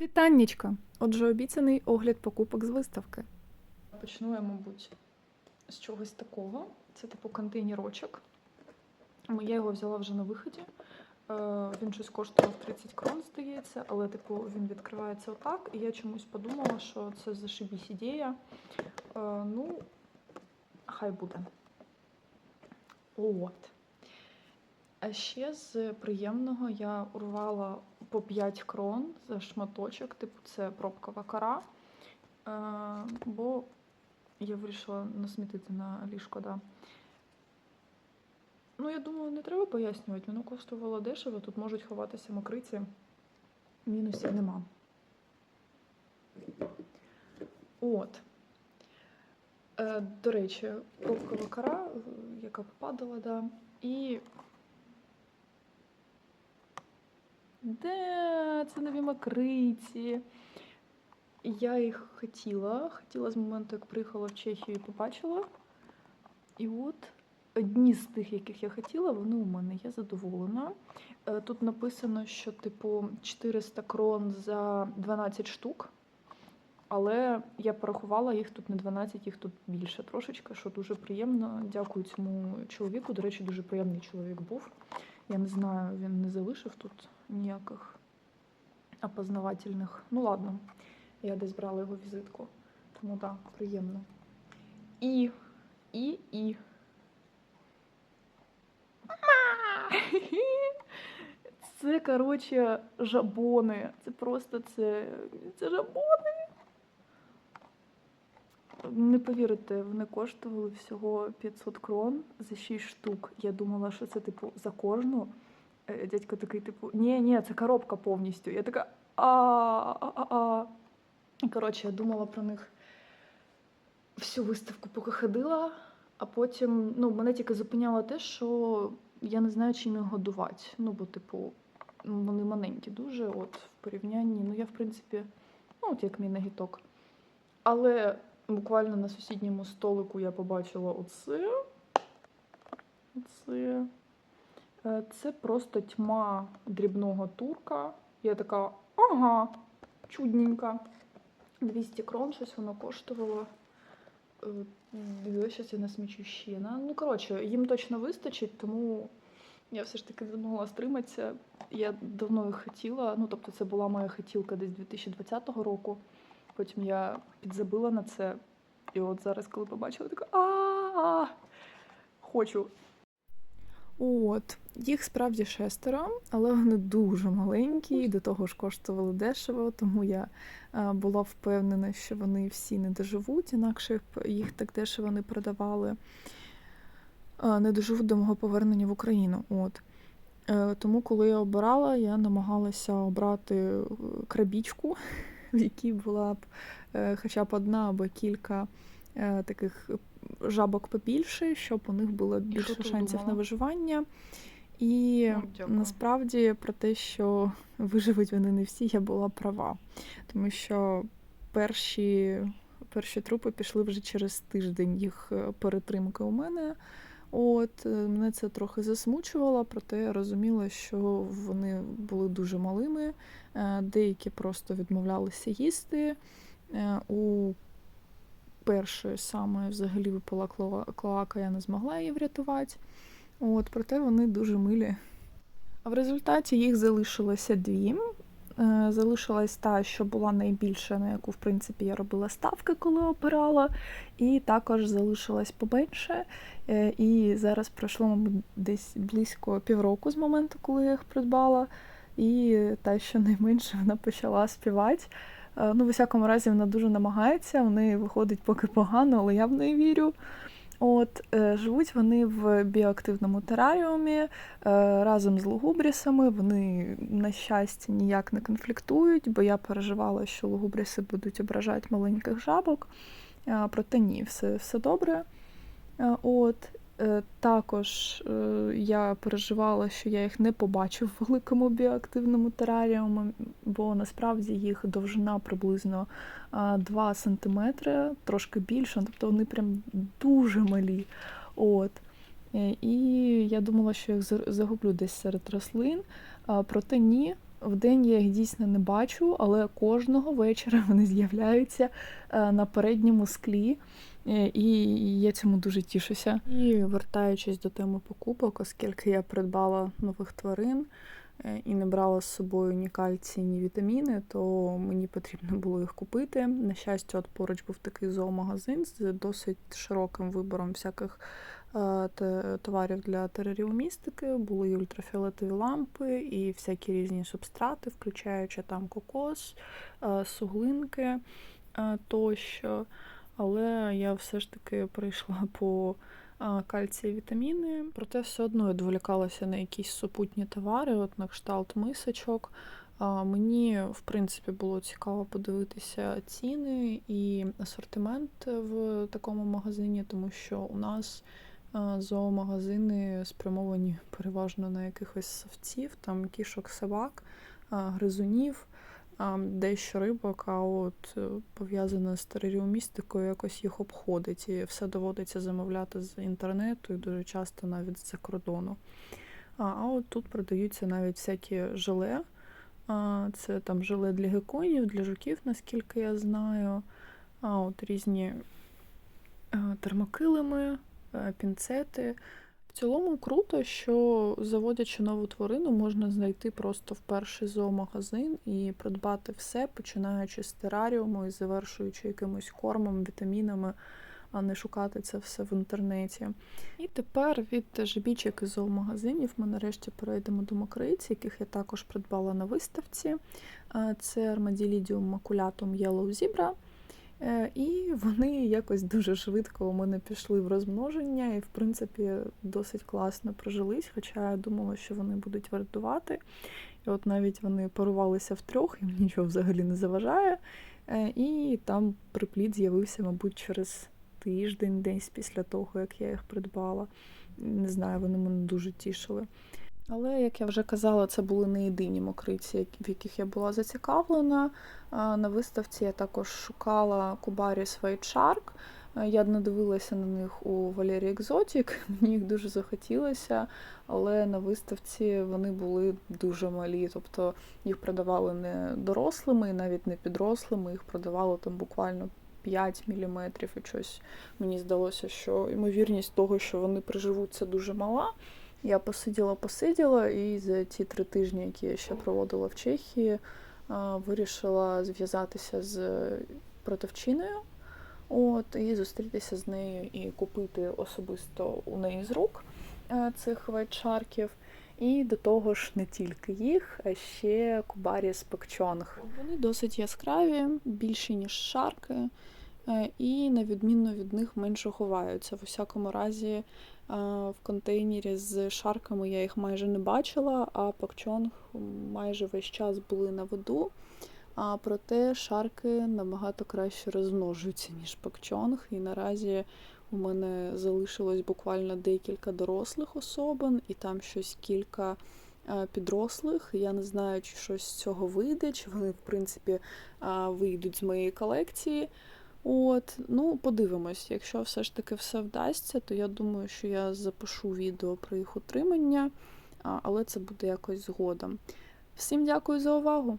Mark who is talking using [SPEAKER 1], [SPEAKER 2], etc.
[SPEAKER 1] Вітаннячка! Отже, обіцяний огляд покупок з виставки.
[SPEAKER 2] Почну я, мабуть, з чогось такого. Це типу контейнерочок. Я його взяла вже на виході. Е, Він щось коштував 30 крон, здається, але типу він відкривається отак. І я чомусь подумала, що це зашибісь ідея. Е, Ну, хай буде. От. А ще з приємного я урвала по 5 крон за шматочок, типу це пробкова кора. Е, бо я вирішила насмітити на ліжко, да. Ну, я думаю, не треба пояснювати. Воно коштувало дешево, тут можуть ховатися мокриці. Мінусів нема. От. Е, до речі, пробкова кора, е, яка попадала, да. І. Де це нові мокриці? Я їх хотіла. Хотіла з моменту, як приїхала в Чехію і побачила. І от одні з тих, яких я хотіла, вони у мене. Я задоволена. Е, Тут написано, що, типу, 400 крон за 12 штук. Але я порахувала їх тут не 12, їх тут більше трошечки, що дуже приємно. Дякую цьому чоловіку. До речі, дуже приємний чоловік був. Я не знаю, він не залишив тут ніяких опознавательних. Ну ладно, я десь брала його візитку. Тому так, приємно. І, і, і. Це, коротше, жабони. Це просто це. Це жабони. Не повірите, вони коштували всього 500 крон за 6 штук. Я думала, що це, типу, за кожну. Е, Дядько такий, типу, ні, ні, це коробка повністю. Я така а-а-а. Коротше, я думала про них всю виставку, поки ходила, а потім ну, мене тільки зупиняло те, що я не знаю, чим їх годувати. Ну, бо, типу, вони маленькі дуже, от в порівнянні. Ну, я, в принципі, ну, от як мій нагіток. Але буквально на сусідньому столику я побачила оце. Оце. Е, Це просто тьма дрібного турка. Я така, ага, чудненько. 200 крон, щось воно коштувало. Зараз я насмічу ще. Ну, коротше, їм точно вистачить, тому я все ж таки змогла стриматися. Я давно їх хотіла. Ну, тобто, це була моя хотілка десь 2020 року. Потім я підзабила на це. І от зараз, коли побачила, така а хочу.
[SPEAKER 1] От, їх справді шестеро, але вони дуже маленькі, і до того ж коштували дешево, тому я е, була впевнена, що вони всі не доживуть, інакше їх так дешево не продавали. Е, Не доживуть до мого повернення в Україну. От. Е, Тому, коли я обирала, я намагалася обрати крабічку, в якій була б е, хоча б одна або кілька е, таких жабок побільше, щоб у них було більше шансів на виживання. І
[SPEAKER 2] Ну, дякую.
[SPEAKER 1] насправді про те, що виживуть вони не всі, я була права. Тому що перші, перші трупи пішли вже через тиждень їх е, перетримки у мене. От е, мене це трохи засмучувало, проте я розуміла, що вони були дуже малими. Е, Деякі просто відмовлялися їсти. Е, У першої саме взагалі випала клоака, я не змогла її врятувати. От, проте вони дуже милі. А в результаті їх залишилося дві. Е, Залишилась та, що була найбільша, на яку, в принципі, я робила ставки, коли обирала. І також залишилась поменше. Е, І зараз пройшло, десь близько півроку з моменту, коли я їх придбала. І та, що найменше, вона почала співати. Е, Ну, в усякому разі, вона дуже намагається, в неї виходить поки погано, але я в неї вірю. От, е, живуть вони в біоактивному тераріумі е, разом з лугубрісами. Вони, на щастя, ніяк не конфліктують, бо я переживала, що лугубріси будуть ображати маленьких жабок. Проте ні, все, все добре. Е, От, також е, я переживала, що я їх не побачу в великому біоактивному тераріумі, бо насправді їх довжина приблизно 2 см, трошки більше, тобто вони прям дуже малі. От. Е, І я думала, що їх загублю десь серед рослин, проте ні. Вдень я їх дійсно не бачу, але кожного вечора вони з'являються е, на передньому склі, е, і я цьому дуже тішуся. І вертаючись до теми покупок, оскільки я придбала нових тварин е, і не брала з собою ні кальцій, ні вітаміни, то мені потрібно було їх купити. На щастя, от поруч був такий зоомагазин з досить широким вибором всяких товарів для тераріумістики. Були і ультрафіолетові лампи, і всякі різні субстрати, включаючи там кокос, е, суглинки е, тощо. Але я все ж таки прийшла по е, кальцій і вітаміни. Проте все одно я відволікалася на якісь супутні товари, от на кшталт мисочок. Мені, в принципі, було цікаво подивитися ціни і асортимент в такому магазині, тому що у нас зоомагазини спрямовані переважно на якихось совців, там кішок, собак, гризунів, дещо рибок, а от е, пов'язане з тераріумістикою якось їх обходить. І все доводиться замовляти з інтернету і дуже часто навіть з-за кордону. А, от тут продаються навіть всякі желе. Це там желе для геконів, для жуків, наскільки я знаю. А от різні е, термокилими, пінцети. В цілому круто, що заводячи нову тварину, можна знайти просто в перший зоомагазин і придбати все, починаючи з тераріуму і завершуючи якимось кормом, вітамінами, а не шукати це все в інтернеті. І тепер від жебічок і зоомагазинів ми нарешті перейдемо до макриць, яких я також придбала на виставці. Е, Це Armadillidium maculatum Yellow Zebra. Е, І вони якось дуже швидко у мене пішли в розмноження, і, в принципі, досить класно прожились, хоча я думала, що вони будуть вартувати. І от навіть вони парувалися втрьох, їм нічого взагалі не заважає. Е, І там приплід з'явився, мабуть, через тиждень, десь після того, як я їх придбала. Не знаю, вони мене дуже тішили. Але, як я вже казала, це були не єдині мокриці, в яких я була зацікавлена. На виставці я також шукала Кубаріс White Я не дивилася на них у Валерії Екзотік, мені їх дуже захотілося, але на виставці вони були дуже малі. Тобто їх продавали не дорослими, навіть не підрослими, їх продавали там буквально 5 мм і щось. Мені здалося, що ймовірність того, що вони приживуться, дуже мала. Я посиділа, посиділа, і за ті три тижні, які я ще проводила в Чехії, вирішила зв'язатися з продавчиною. От, і зустрітися з нею і купити особисто у неї з рук е, цих вайтшарків. І до того ж не тільки їх, а ще Кубаріс Пекчонг. Вони досить яскраві, більші, ніж шарки, е, і на відміну від них менше ховаються. В усякому разі, е, в контейнері з шарками я їх майже не бачила, а пакчонг майже весь час були на виду. А проте шарки набагато краще розмножуються, ніж пакчонг. І наразі у мене залишилось буквально декілька дорослих особин, і там щось кілька е, підрослих. Я не знаю, чи щось з цього вийде, чи вони, в принципі, е, вийдуть з моєї колекції. От, ну, подивимось. Якщо все ж таки все вдасться, то я думаю, що я запишу відео про їх утримання, але це буде якось згодом. Всім дякую за увагу!